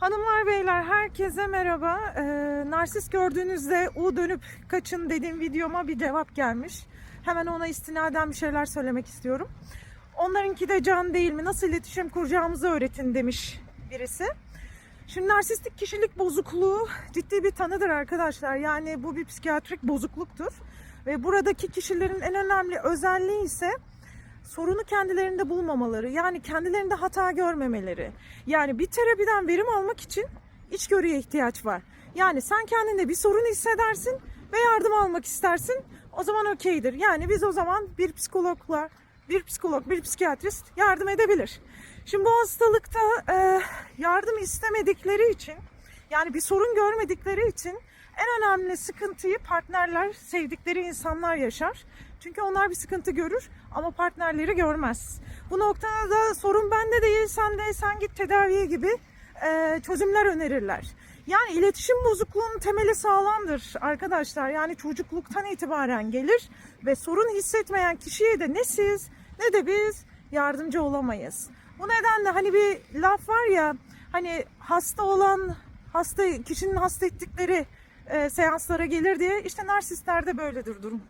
Hanımlar beyler herkese merhaba. Ee, narsist gördüğünüzde U dönüp kaçın dediğim videoma bir cevap gelmiş. Hemen ona istinaden bir şeyler söylemek istiyorum. Onlarınki de can değil mi? Nasıl iletişim kuracağımızı öğretin demiş birisi. Şimdi narsistik kişilik bozukluğu ciddi bir tanıdır arkadaşlar. Yani bu bir psikiyatrik bozukluktur. Ve buradaki kişilerin en önemli özelliği ise sorunu kendilerinde bulmamaları. Yani kendilerinde hata görmemeleri. Yani bir terapiden verim almak için içgörüye ihtiyaç var. Yani sen kendinde bir sorun hissedersin ve yardım almak istersin. O zaman okeydir. Yani biz o zaman bir psikologla, bir psikolog, bir psikiyatrist yardım edebilir. Şimdi bu hastalıkta e, yardım istemedikleri için yani bir sorun görmedikleri için en önemli sıkıntıyı partnerler, sevdikleri insanlar yaşar. Çünkü onlar bir sıkıntı görür ama partnerleri görmez. Bu noktada da sorun bende değil, sen de sen git tedaviye gibi e, çözümler önerirler. Yani iletişim bozukluğunun temeli sağlamdır arkadaşlar. Yani çocukluktan itibaren gelir ve sorun hissetmeyen kişiye de ne siz ne de biz yardımcı olamayız. Bu nedenle hani bir laf var ya hani hasta olan hasta kişinin hasta ettikleri e, seanslara gelir diye işte narsistlerde böyledir durum.